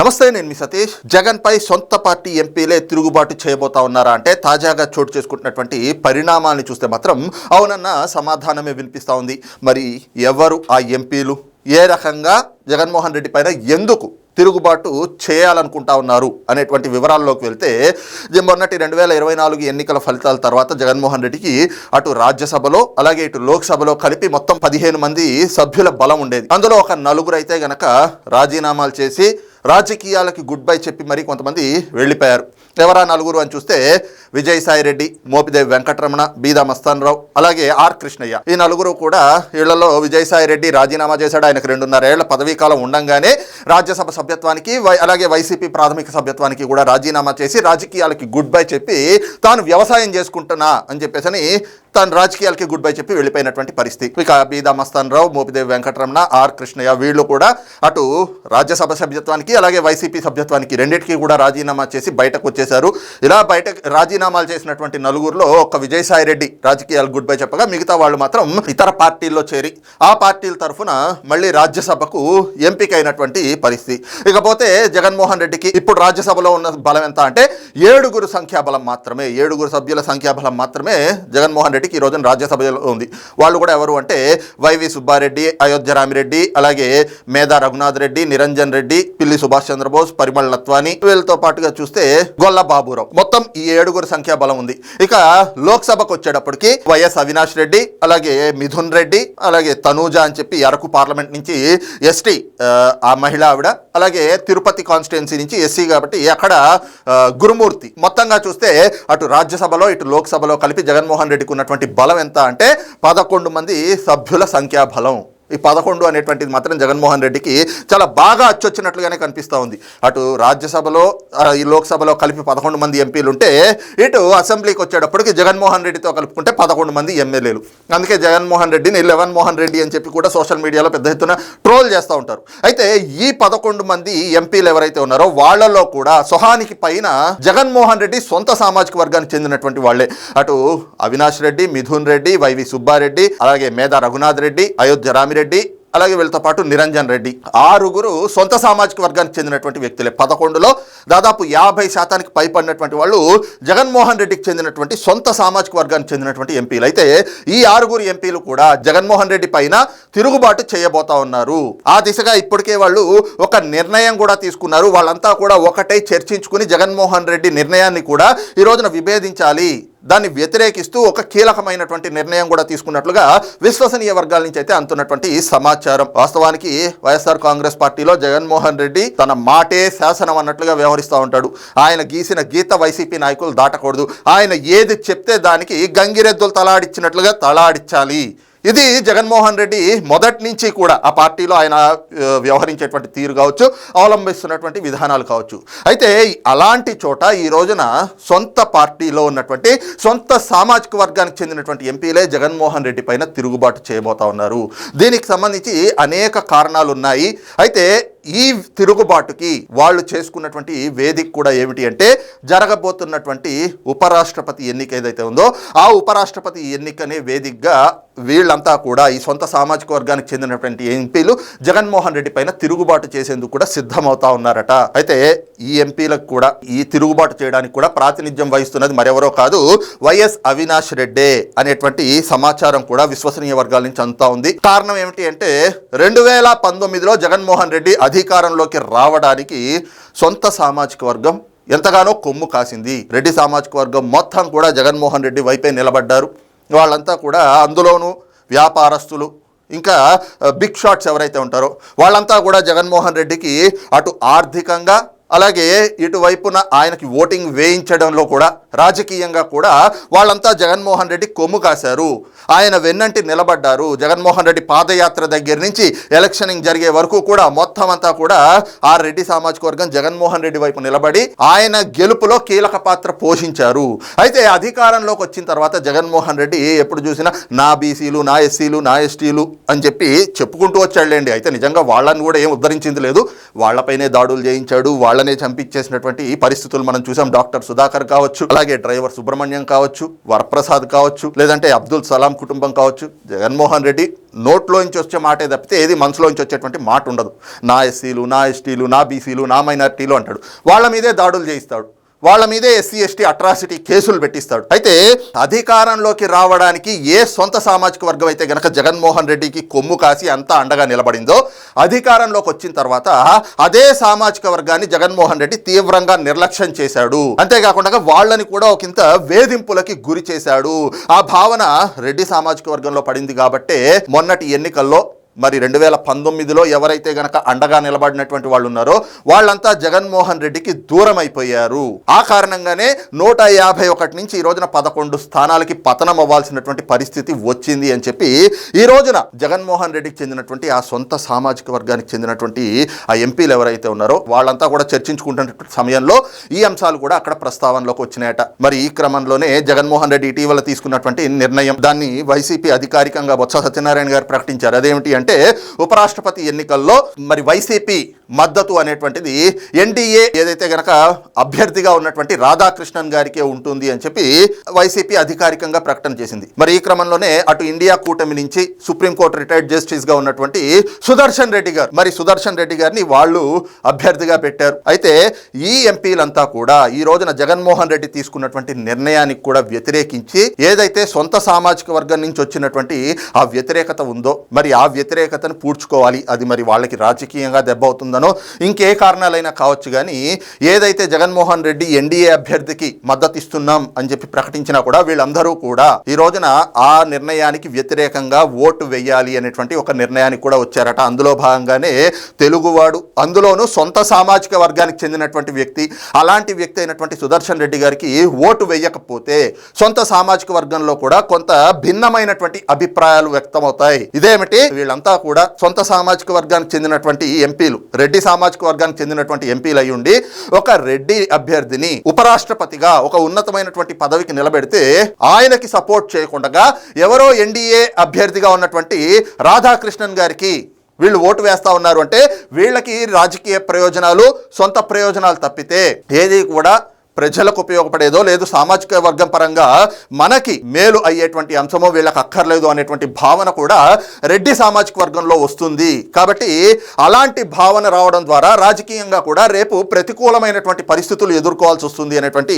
నమస్తే నేను మీ సతీష్. జగన్ పై సొంత పార్టీ ఎంపీలే తిరుగుబాటు చేయబోతా ఉన్నారా అంటే తాజాగా చోటు చేసుకుంటున్నటువంటి పరిణామాలను చూస్తే మాత్రం అవునన్న సమాధానమే వినిపిస్తూ ఉంది. మరి ఎవరు ఆ ఎంపీలు? ఏ రకంగా జగన్మోహన్ రెడ్డి పైన ఎందుకు తిరుగుబాటు చేయాలనుకుంటా ఉన్నారు అనేటువంటి వివరాల్లోకి వెళ్తే మొన్నటి రెండు వేల ఇరవై నాలుగు ఎన్నికల ఫలితాల తర్వాత జగన్మోహన్ రెడ్డికి అటు రాజ్యసభలో అలాగే ఇటు లోక్సభలో కలిపి మొత్తం పదిహేను మంది సభ్యుల బలం ఉండేది. అందులో ఒక నలుగురు అయితే గనక రాజీనామాలు చేసి రాజకీయాలకి గుడ్ బై చెప్పి మరి కొంతమంది వెళ్ళిపోయారు. ఎవరా నలుగురు అని చూస్తే విజయసాయి రెడ్డి మోపిదేవి వెంకటరమణ బీదా మస్తాన్ రావు అలాగే ఆర్ కృష్ణయ్య. ఈ నలుగురు కూడా వీళ్ళలో విజయసాయి రెడ్డి రాజీనామా చేశాడు. ఆయనకు రెండున్నర పదవీకాలం పదవీ కాలం ఉండంగానే రాజ్యసభ సభ్యత్వానికి వై- అలాగే వైసీపీ ప్రాథమిక సభ్యత్వానికి కూడా రాజీనామా చేసి రాజకీయాలకి గుడ్ బై చెప్పి తాను వ్యవసాయం చేసుకుంటున్నా అని చెప్పేసి తాను రాజకీయాలకి గుడ్ బై చెప్పి వెళ్ళిపోయినటువంటి పరిస్థితి. ఇక బీదా మస్తాన్ రావు మోపిదేవి వెంకటరమణ ఆర్ కృష్ణయ్య వీళ్ళు కూడా అటు రాజ్యసభ సభ్యత్వానికి అలాగే వైసీపీ సభ్యత్వానికి రెండింటికి కూడా రాజీనామా చేసి బయటకు వచ్చేశారు. ఇలా బయట రాజీనామాలు చేసినటువంటి నలుగురిలో ఒక విజయసాయి రెడ్డి రాజకీయాలు గుడ్ బై చెప్పగా మిగతా వాళ్ళు మాత్రం ఇతర పార్టీల్లో చేరి ఆ పార్టీల తరఫున మళ్ళీ రాజ్యసభకు ఎంపిక అయినటువంటి పరిస్థితి. ఇకపోతే జగన్మోహన్ రెడ్డికి ఇప్పుడు రాజ్యసభలో ఉన్న బలం ఎంత అంటే ఏడుగురు సంఖ్యాబలం మాత్రమే ఏడుగురు సభ్యుల సంఖ్యాబలం మాత్రమే జగన్మోహన్ రెడ్డి రెడ్డికి ఈ రోజున రాజ్యసభలో ఉంది. వాళ్ళు కూడా ఎవరు అంటే వైవి సుబ్బారెడ్డి అయోధ్య రామిరెడ్డి అలాగే మేధా రఘునాథ్ రెడ్డి నిరంజన్ రెడ్డి పిల్లి సుభాష్ చంద్రబోస్ పరిమళ నత్వాని వీళ్ళతో పాటుగా చూస్తే గొల్ల బాబురావు. మొత్తం ఈ ఏడుగురు సంఖ్యా బలం ఉంది. ఇక లోక్సభకు వచ్చేటప్పటికి వైఎస్ అవినాష్ రెడ్డి అలాగే మిథున్ రెడ్డి అలాగే తనూజ అని చెప్పి అరకు పార్లమెంట్ నుంచి ఎస్టీ ఆ మహిళ ఆవిడ అలాగే తిరుపతి కాన్స్టిట్యున్సీ నుంచి ఎస్సీ కాబట్టి అక్కడ గురుమూర్తి. మొత్తంగా చూస్తే అటు రాజ్యసభలో ఇటు లోక్సభలో కలిపి జగన్మోహన్ రెడ్డికి ఉన్నటువంటి బలం ఎంత అంటే పదకొండు మంది సభ్యుల సంఖ్యాబలం. ఈ పదకొండు అనేటువంటిది మాత్రం జగన్మోహన్ రెడ్డికి చాలా బాగా అచ్చొచ్చినట్లుగానే కనిపిస్తూ ఉంది. అటు రాజ్యసభలో ఈ లోక్సభలో కలిపి పదకొండు మంది ఎంపీలు ఉంటే ఇటు అసెంబ్లీకి వచ్చేటప్పటికి జగన్మోహన్ రెడ్డితో కలుపుకుంటే పదకొండు మంది ఎమ్మెల్యేలు. అందుకే జగన్మోహన్ రెడ్డిని లెవెన్ మోహన్ రెడ్డి అని చెప్పి కూడా సోషల్ మీడియాలో పెద్ద ఎత్తున ట్రోల్ చేస్తూ ఉంటారు. అయితే ఈ పదకొండు మంది ఎంపీలు ఎవరైతే ఉన్నారో వాళ్ళలో కూడా సొహానికి పైన జగన్మోహన్ రెడ్డి సొంత సామాజిక వర్గానికి చెందినటువంటి వాళ్ళే. అటు అవినాష్ రెడ్డి మిథున్ రెడ్డి వైవి సుబ్బారెడ్డి అలాగే మేధా రఘునాథ్ రెడ్డి అయోధ్య రామిరెడ్డి రెడ్డి అలాగే వీళ్ళతో పాటు నిరంజన్ రెడ్డి. ఆరుగురు సొంత సామాజిక వర్గానికి చెందినటువంటి వ్యక్తులే. పదకొండులో దాదాపు యాభై శాతానికి పైపడినటువంటి వాళ్ళు జగన్మోహన్ రెడ్డికి చెందినటువంటి సొంత సామాజిక వర్గానికి చెందినటువంటి ఎంపీలు. అయితే ఈ ఆరుగురు ఎంపీలు కూడా జగన్మోహన్ రెడ్డి పైన తిరుగుబాటు చేయబోతా ఉన్నారు. ఆ దిశగా ఇప్పటికే వాళ్ళు ఒక నిర్ణయం కూడా తీసుకున్నారు. వాళ్ళంతా కూడా ఒకటై చర్చించుకుని జగన్మోహన్ రెడ్డి నిర్ణయాన్ని కూడా ఈ రోజున విభేదించాలి. దాన్ని వ్యతిరేకిస్తూ ఒక కీలకమైనటువంటి నిర్ణయం కూడా తీసుకున్నట్లుగా విశ్వసనీయ వర్గాల నుంచి అయితే అంతున్నటువంటి సమాచారం. వాస్తవానికి వైఎస్ఆర్ కాంగ్రెస్ పార్టీలో జగన్మోహన్ రెడ్డి తన మాటే శాసనం అన్నట్లుగా వ్యవహరిస్తూ ఉంటాడు. ఆయన గీసిన గీత వైసీపీ నాయకులు దాటకూడదు. ఆయన ఏది చెప్తే దానికి గంగిరెద్దులు తలాడిచ్చినట్లుగా తలాడించాలి ఇది జగన్మోహన్ రెడ్డి మొదటి నుంచి కూడా ఆ పార్టీలో ఆయన వ్యవహరించేటువంటి తీరు కావచ్చు అవలంబిస్తున్నటువంటి విధానాలు కావచ్చు. అయితే అలాంటి చోట ఈ రోజున సొంత పార్టీలో ఉన్నటువంటి సొంత సామాజిక వర్గానికి చెందినటువంటి ఎంపీలే జగన్మోహన్ రెడ్డి పైన తిరుగుబాటు చేయబోతా ఉన్నారు. దీనికి సంబంధించి అనేక కారణాలు ఉన్నాయి. అయితే ఈ తిరుగుబాటుకి వాళ్ళు చేసుకున్నటువంటి వేదిక కూడా ఏమిటి అంటే జరగబోతున్నటువంటి ఉపరాష్ట్రపతి ఎన్నిక ఏదైతే ఉందో ఆ ఉపరాష్ట్రపతి ఎన్నికనే వేదికగా వీళ్ళంతా కూడా ఈ సొంత సామాజిక వర్గానికి చెందినటువంటి ఎంపీలు జగన్మోహన్ రెడ్డి పైన తిరుగుబాటు చేసేందుకు కూడా సిద్ధమవుతా ఉన్నారట. అయితే ఈ ఎంపీలకు కూడా ఈ తిరుగుబాటు చేయడానికి కూడా ప్రాతినిధ్యం వహిస్తున్నది మరెవరో కాదు వైఎస్ అవినాష్ రెడ్డే అనేటువంటి సమాచారం కూడా విశ్వసనీయ వర్గాల నుంచి అందుతా ఉంది. కారణం ఏమిటి అంటే రెండు వేల పంతొమ్మిదిలో జగన్మోహన్ రెడ్డి అధికారంలోకి రావడానికి సొంత సామాజిక వర్గం ఎంతగానో కొమ్ము కాసింది. రెడ్డి సామాజిక వర్గం మొత్తం కూడా జగన్మోహన్ రెడ్డి వైపే నిలబడ్డారు. వాళ్ళంతా కూడా అందులోనూ వ్యాపారస్తులు ఇంకా బిగ్ షాట్స్ ఎవరైతే ఉంటారో వాళ్ళంతా కూడా జగన్మోహన్ రెడ్డికి అటు ఆర్థికంగా అలాగే ఇటువైపున ఆయనకి ఓటింగ్ వేయించడంలో కూడా రాజకీయంగా కూడా వాళ్ళంతా జగన్మోహన్ రెడ్డి కొమ్ము కాశారు. ఆయన వెన్నంటి నిలబడ్డారు. జగన్మోహన్ రెడ్డి పాదయాత్ర దగ్గర నుంచి ఎలక్షనింగ్ జరిగే వరకు కూడా మొత్తం అంతా కూడా ఆ రెడ్డి సామాజిక వర్గం జగన్మోహన్ రెడ్డి వైపు నిలబడి ఆయన గెలుపులో కీలక పాత్ర పోషించారు. అయితే అధికారంలోకి వచ్చిన తర్వాత జగన్మోహన్ రెడ్డి ఎప్పుడు చూసినా నా బీసీలు నా ఎస్సీలు నా ఎస్టీలు అని చెప్పి చెప్పుకుంటూ వచ్చాడులేండి. అయితే నిజంగా వాళ్ళని కూడా ఏం ఉద్ధరించింది లేదు. వాళ్ళపైనే దాడులు చేయించాడు వాళ్ళ వాళ్ళనే చంపించేసినటువంటి పరిస్థితులు మనం చూసాం. డాక్టర్ సుధాకర్ కావచ్చు అలాగే డ్రైవర్ సుబ్రహ్మణ్యం కావచ్చు వరప్రసాద్ కావచ్చు లేదంటే అబ్దుల్ సలాం కుటుంబం కావచ్చు. జగన్మోహన్ రెడ్డి నోట్లోంచి వచ్చే మాటే తప్పితే ఏది మనసులోంచి వచ్చేటువంటి మాట ఉండదు. నా ఎస్సీలు నా ఎస్టీలు నా బీసీలు నా మైనార్టీలు అంటాడు. వాళ్ళ మీదే దాడులు చేయిస్తాడు. వాళ్ళ మీదే ఎస్సీ ఎస్టీ అట్రాసిటీ కేసులు పెట్టిస్తాడు. అయితే అధికారంలోకి రావడానికి ఏ సొంత సామాజిక వర్గం అయితే గనక జగన్మోహన్ రెడ్డికి కొమ్ము కాసి అంతా అండగా నిలబడిందో అధికారంలోకి వచ్చిన తర్వాత అదే సామాజిక వర్గాన్ని జగన్మోహన్ రెడ్డి తీవ్రంగా నిర్లక్ష్యం చేశాడు. అంతేకాకుండా వాళ్ళని కూడా ఒకంత వేధింపులకి గురి చేశాడు. ఆ భావన రెడ్డి సామాజిక వర్గంలో పడింది కాబట్టే మొన్నటి ఎన్నికల్లో మరి రెండు వేల పంతొమ్మిదిలో ఎవరైతే గనక అండగా నిలబడినటువంటి వాళ్ళు ఉన్నారో వాళ్ళంతా జగన్మోహన్ రెడ్డికి దూరం అయిపోయారు ఆ కారణంగానే నూట యాభై ఒకటి నుంచి ఈ రోజున పదకొండు స్థానాలకి పతనం అవ్వాల్సినటువంటి పరిస్థితి వచ్చింది అని చెప్పి ఈ రోజున జగన్మోహన్ రెడ్డికి చెందినటువంటి ఆ సొంత సామాజిక వర్గానికి చెందినటువంటి ఆ ఎంపీలు ఎవరైతే ఉన్నారో వాళ్ళంతా కూడా చర్చించుకుంటున్నటువంటి సమయంలో ఈ అంశాలు కూడా అక్కడ ప్రస్తావనలోకి వచ్చినాయట. మరి ఈ క్రమంలోనే జగన్మోహన్ రెడ్డి ఇటీవల తీసుకున్నటువంటి నిర్ణయం దాన్ని వైసీపీ అధికారికంగా బొత్స సత్యనారాయణ గారు ప్రకటించారు. అదేమిటి ఏంటంటే ఉపరాష్ట్రపతి ఎన్నికల్లో మరి వైసీపీ మద్దతు అనేటువంటిది ఎన్డీఏ ఏదైతే గనక అభ్యర్థిగా ఉన్నటువంటి రాధాకృష్ణన్ గారికే ఉంటుంది అని చెప్పి వైసీపీ అధికారికంగా ప్రకటన చేసింది. మరి ఈ క్రమంలోనే అటు ఇండియా కూటమి నుంచి సుప్రీంకోర్టు రిటైర్డ్ జస్టిస్గా ఉన్నటువంటి సుదర్శన్ రెడ్డి గారు మరి సుదర్శన్ రెడ్డి గారిని వాళ్ళు అభ్యర్థిగా పెట్టారు. అయితే ఈ ఎంపీలంతా కూడా ఈ రోజున జగన్మోహన్ రెడ్డి తీసుకున్నటువంటి నిర్ణయానికి కూడా వ్యతిరేకించి ఏదైతే సొంత సామాజిక వర్గం నుంచి వచ్చినటువంటి ఆ వ్యతిరేకత ఉందో మరి ఆ వ్యతిరేకతను పూడ్చుకోవాలి. అది మరి వాళ్ళకి రాజకీయంగా దెబ్బ అవుతుందనో ఇంకే కారణాలైనా కావచ్చు కానీ ఏదైతే జగన్మోహన్ రెడ్డి ఎన్డీఏ అభ్యర్థికి మద్దతు ఇస్తున్నాం అని చెప్పి ప్రకటించినా కూడా వీళ్ళందరూ కూడా ఈ రోజున ఆ నిర్ణయానికి వ్యతిరేకంగా ఓటు వేయాలి అనేటువంటి ఒక నిర్ణయానికి కూడా వచ్చారట. అందులో భాగంగానే తెలుగువాడు అందులోనూ సొంత సామాజిక వర్గానికి చెందినటువంటి వ్యక్తి అలాంటి వ్యక్తి అయినటువంటి సుదర్శన్ రెడ్డి గారికి ఓటు వేయకపోతే సొంత సామాజిక వర్గంలో కూడా కొంత భిన్నమైనటువంటి అభిప్రాయాలు వ్యక్తమవుతాయి. ఇదేమిటి? వీళ్ళంతా కూడా సొంత సామాజిక వర్గానికి చెందినటువంటి ఎంపీలు రెడ్డి సామాజిక వర్గానికి చెందినటువంటి ఎంపీలు అయి ఉండి ఒక రెడ్డి అభ్యర్థిని ఉపరాష్ట్రపతిగా ఒక ఉన్నతమైనటువంటి పదవికి నిలబెడితే ఆయనకి సపోర్ట్ చేయకుండా ఎవరో ఎన్డీఏ అభ్యర్థిగా ఉన్నటువంటి రాధాకృష్ణన్ గారికి వీళ్ళు ఓటు వేస్తా ఉన్నారు అంటే వీళ్ళకి రాజకీయ ప్రయోజనాలు సొంత ప్రయోజనాలు తప్పితే ఏది కూడా ప్రజలకు ఉపయోగపడేదో లేదు సామాజిక వర్గం పరంగా మనకి మేలు అయ్యేటువంటి అంశమో వీళ్ళకి అక్కర్లేదు అనేటువంటి భావన కూడా రెడ్డి సామాజిక వర్గంలో వస్తుంది. కాబట్టి అలాంటి భావన రావడం ద్వారా రాజకీయంగా కూడా రేపు ప్రతికూలమైనటువంటి పరిస్థితులు ఎదుర్కోవాల్సి వస్తుంది అనేటువంటి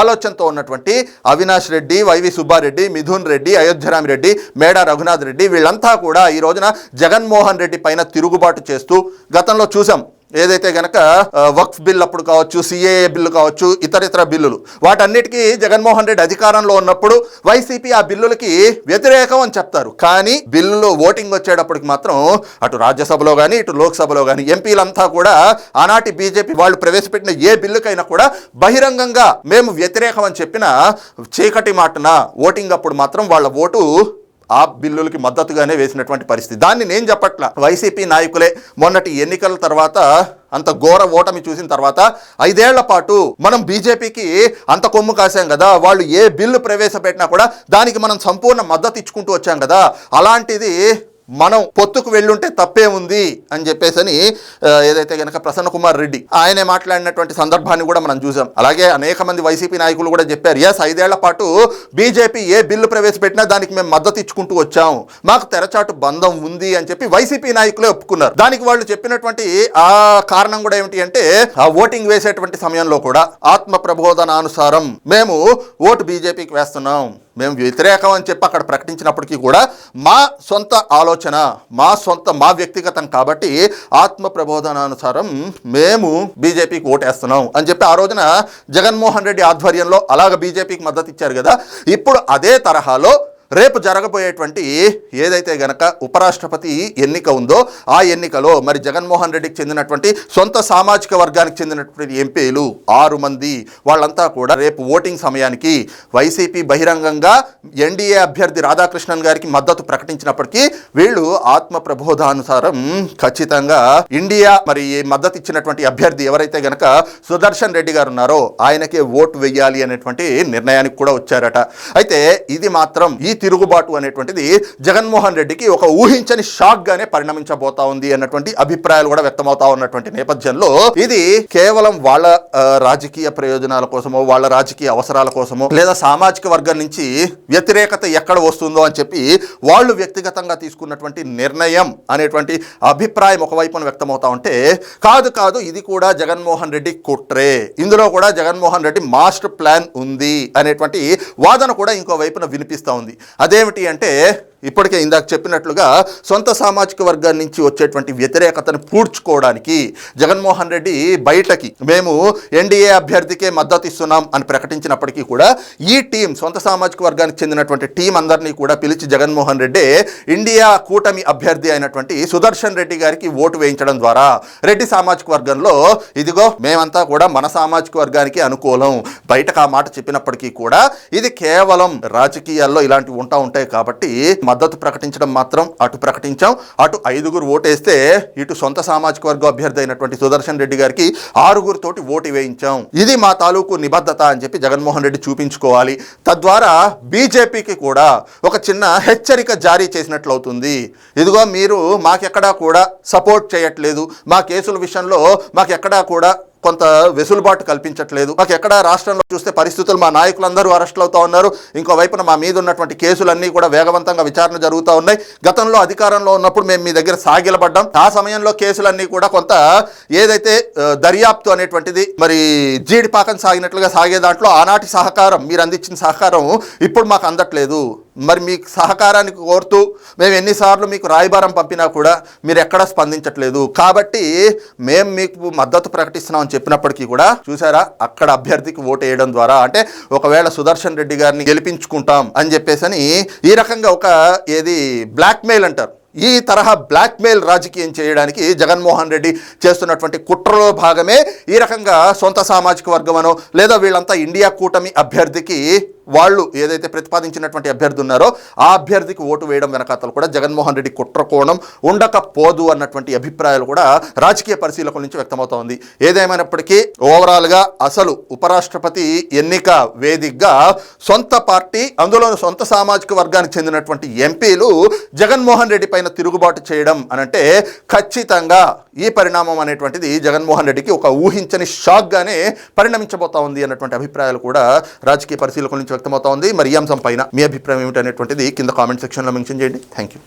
ఆలోచనతో ఉన్నటువంటి అవినాష్ రెడ్డి వైవి సుబ్బారెడ్డి మిథున్ రెడ్డి అయోధ్యరామి రెడ్డి మేడా రఘునాథ్ రెడ్డి వీళ్ళంతా కూడా ఈ రోజున జగన్మోహన్ రెడ్డి పైన తిరుగుబాటు చేస్తూ గతంలో చూసాం. ఏదైతే గనక వక్ఫ్ బిల్ అప్పుడు కావచ్చు సిఏఏ బిల్లు కావచ్చు ఇతర ఇతర బిల్లులు వాటన్నిటికీ జగన్మోహన్ రెడ్డి అధికారంలో ఉన్నప్పుడు వైసీపీ ఆ బిల్లులకి వ్యతిరేకం అని చెప్తారు. కానీ బిల్లులు ఓటింగ్ వచ్చేటప్పటికి మాత్రం అటు రాజ్యసభలో కానీ ఇటు లోక్సభలో కానీ ఎంపీలంతా కూడా ఆనాటి బీజేపీ వాళ్ళు ప్రవేశపెట్టిన ఏ బిల్లుకైనా కూడా బహిరంగంగా మేము వ్యతిరేకం అని చెప్పిన చీకటి మాటన ఓటింగ్ అప్పుడు మాత్రం వాళ్ళ ఓటు ఆ బిల్లులకి మద్దతుగానే వేసినటువంటి పరిస్థితి. దాన్ని నేను చెప్పట్ల. వైసీపీ నాయకులే మొన్నటి ఎన్నికల తర్వాత అంత ఘోర ఓటమి చూసిన తర్వాత ఐదేళ్ళ పాటు మనం బీజేపీకి అంత కొమ్ము కాసాం కదా వాళ్ళు ఏ బిల్లు ప్రవేశపెట్టినా కూడా దానికి మనం సంపూర్ణ మద్దతు ఇచ్చుకుంటూ వచ్చాం కదా. అలాంటిది మనం పొత్తుకు వెళ్ళుంటే తప్పే ఉంది అని చెప్పేసి అని ఏదైతే గనక ప్రసన్న కుమార్ రెడ్డి ఆయనే మాట్లాడినటువంటి సందర్భాన్ని కూడా మనం చూసాం. అలాగే అనేక మంది వైసీపీ నాయకులు కూడా చెప్పారు ఎస్ ఐదేళ్ళ పాటు బీజేపీ ఏ బిల్లు ప్రవేశపెట్టినా దానికి మేము మద్దతు ఇచ్చుకుంటూ వచ్చాం. మాకు తెరచాటు బంధం ఉంది అని చెప్పి వైసీపీ నాయకులే ఒప్పుకున్నారు. దానికి వాళ్ళు చెప్పినటువంటి ఆ కారణం కూడా ఏమిటి అంటే ఆ ఓటింగ్ వేసేటువంటి సమయంలో కూడా ఆత్మ ప్రబోధనానుసారం మేము ఓటు బీజేపీకి వేస్తున్నాం. మేము వ్యతిరేకం అని చెప్పి అక్కడ ప్రకటించినప్పటికీ కూడా మా సొంత ఆలోచన మా సొంత మా వ్యక్తిగతం కాబట్టి ఆత్మ ప్రబోధనానుసారం మేము బీజేపీకి ఓటేస్తున్నాం అని చెప్పి ఆ రోజున జగన్మోహన్ రెడ్డి ఆధ్వర్యంలో అలాగ బీజేపీకి మద్దతు ఇచ్చారు కదా. ఇప్పుడు అదే తరహాలో రేపు జరగబోయేటువంటి ఏదైతే గనక ఉపరాష్ట్రపతి ఎన్నిక ఉందో ఆ ఎన్నికలో మరి జగన్మోహన్ రెడ్డికి చెందినటువంటి సొంత సామాజిక వర్గానికి చెందినటువంటి ఎంపీలు ఆరు మంది వాళ్ళంతా కూడా రేపు ఓటింగ్ సమయానికి వైసీపీ బహిరంగంగా ఎన్డీఏ అభ్యర్థి రాధాకృష్ణన్ గారికి మద్దతు ప్రకటించినప్పటికీ వీళ్ళు ఆత్మ ప్రబోధానుసారం ఖచ్చితంగా ఇండియా మరి ఈ మద్దతు ఇచ్చినటువంటి అభ్యర్థి ఎవరైతే గనక సుదర్శన్ రెడ్డి గారు ఉన్నారో ఆయనకే ఓటు వెయ్యాలి అనేటువంటి నిర్ణయానికి కూడా వచ్చారట. అయితే ఇది మాత్రం ఈ తిరుగుబాటు అనేటువంటిది జగన్మోహన్ రెడ్డికి ఒక ఊహించని షాక్గానే పరిణమించబోతా ఉంది అన్నటువంటి అభిప్రాయాలు కూడా వ్యక్తమవుతా ఉన్నటువంటి నేపథ్యంలో ఇది కేవలం వాళ్ళ రాజకీయ ప్రయోజనాల కోసమో వాళ్ళ రాజకీయ అవసరాల కోసమో లేదా సామాజిక వర్గం నుంచి వ్యతిరేకత ఎక్కడ వస్తుందో అని చెప్పి వాళ్ళు వ్యక్తిగతంగా తీసుకున్నటువంటి నిర్ణయం అనేటువంటి అభిప్రాయం ఒకవైపున వ్యక్తమవుతా ఉంటే కాదు కాదు ఇది కూడా జగన్మోహన్ రెడ్డి కుట్రే. ఇందులో కూడా జగన్మోహన్ రెడ్డి మాస్టర్ ప్లాన్ ఉంది అనేటువంటి వాదన కూడా ఇంకో వైపున వినిపిస్తూ ఉంది. అదేమిటి అంటే ఇప్పటికే ఇందాక చెప్పినట్లుగా సొంత సామాజిక వర్గాల నుంచి వచ్చేటువంటి వ్యతిరేకతను పూడ్చుకోవడానికి జగన్మోహన్ రెడ్డి బయటకి మేము ఎన్డీఏ అభ్యర్థికే మద్దతు ఇస్తున్నాం అని ప్రకటించినప్పటికీ కూడా ఈ టీం సొంత సామాజిక వర్గానికి చెందినటువంటి టీం అందరినీ కూడా పిలిచి జగన్మోహన్ రెడ్డి ఇండియా కూటమి అభ్యర్థి అయినటువంటి సుదర్శన్ రెడ్డి గారికి ఓటు వేయించడం ద్వారా రెడ్డి సామాజిక వర్గంలో ఇదిగో మేమంతా కూడా మన సామాజిక వర్గానికి అనుకూలం బయటకు ఆ మాట చెప్పినప్పటికీ కూడా ఇది కేవలం రాజకీయాల్లో ఇలాంటివి ఉంటా ఉంటాయి కాబట్టి మద్దతు ప్రకటించడం మాత్రం అటు ప్రకటించాం. అటు ఐదుగురు ఓటేస్తే ఇటు సొంత సామాజిక వర్గ అభ్యర్థి అయినటువంటి సుదర్శన్ రెడ్డి గారికి ఆరుగురితోటి ఓటు వేయించాం. ఇది మా తాలూకు నిబద్ధత అని చెప్పి జగన్మోహన్ రెడ్డి చూపించుకోవాలి. తద్వారా బీజేపీకి కూడా ఒక చిన్న హెచ్చరిక జారీ చేసినట్లు అవుతుంది ఇదిగో మీరు మాకెక్కడా కూడా సపోర్ట్ చేయట్లేదు. మా కేసుల విషయంలో మాకెక్కడా కూడా కొంత వెసులుబాటు కల్పించట్లేదు. మాకు ఎక్కడ రాష్ట్రంలో చూస్తే పరిస్థితులు మా నాయకులందరూ అరెస్టులు అవుతా ఉన్నారు. ఇంకో వైపున మా మీద ఉన్నటువంటి కేసులన్నీ కూడా వేగవంతంగా విచారణ జరుగుతూ ఉన్నాయి. గతంలో అధికారంలో ఉన్నప్పుడు మేము మీ దగ్గర సాగిలపడ్డాం. ఆ సమయంలో కేసులన్నీ కూడా కొంత ఏదైతే దర్యాప్తు అనేటువంటిది మరి జీడిపాకం సాగినట్లుగా సాగే దాంట్లో ఆనాటి సహకారం మీరు అందించిన సహకారం ఇప్పుడు మాకు అందట్లేదు. మరి మీ సహకారానికి కోరుతూ మేము ఎన్నిసార్లు మీకు రాయబారం పంపినా కూడా మీరు ఎక్కడా స్పందించట్లేదు. కాబట్టి మేము మీకు మద్దతు ప్రకటిస్తున్నామని చెప్పినప్పటికీ కూడా చూసారా అక్కడ అభ్యర్థికి ఓటు వేయడం ద్వారా అంటే ఒకవేళ సుదర్శన్ రెడ్డి గారిని గెలిపించుకుంటాం అని చెప్పేసి అని ఈ రకంగా ఒక ఏది బ్లాక్మెయిల్ అంటారు. ఈ తరహా బ్లాక్మెయిల్ రాజకీయం చేయడానికి జగన్మోహన్ రెడ్డి చేస్తున్నటువంటి కుట్రలో భాగమే ఈ రకంగా సొంత సామాజిక వర్గమనో లేదా వీళ్ళంతా ఇండియా కూటమి అభ్యర్థికి వాళ్ళు ఏదైతే ప్రతిపాదించినటువంటి అభ్యర్థి ఉన్నారో ఆ అభ్యర్థికి ఓటు వేయడం వెనకాతలు కూడా జగన్మోహన్ రెడ్డి కుట్ర కోణం ఉండకపోదు అన్నటువంటి అభిప్రాయాలు కూడా రాజకీయ పరిశీలకుల నుంచి వ్యక్తమవుతోంది. ఏదేమైనప్పటికీ ఓవరాల్గా అసలు ఉపరాష్ట్రపతి ఎన్నిక వేదికగా సొంత పార్టీ అందులో సొంత సామాజిక వర్గానికి చెందినటువంటి ఎంపీలు జగన్మోహన్ రెడ్డి పైన తిరుగుబాటు చేయడం అనంటే ఖచ్చితంగా ఈ పరిణామం అనేటువంటిది జగన్మోహన్ రెడ్డికి ఒక ఊహించని షాక్గానే పరిణమించబోతా ఉంది అన్నటువంటి అభిప్రాయాలు కూడా రాజకీయ పరిశీలకుల నుంచి వ్యక్తమవుతోంది. మరి ఈ అంశం పైన మీ అభిప్రాయం ఏమిటనేటువంటిది కింద కామెంట్ సెక్షన్లో మెన్షన్ చేయండి. Thank you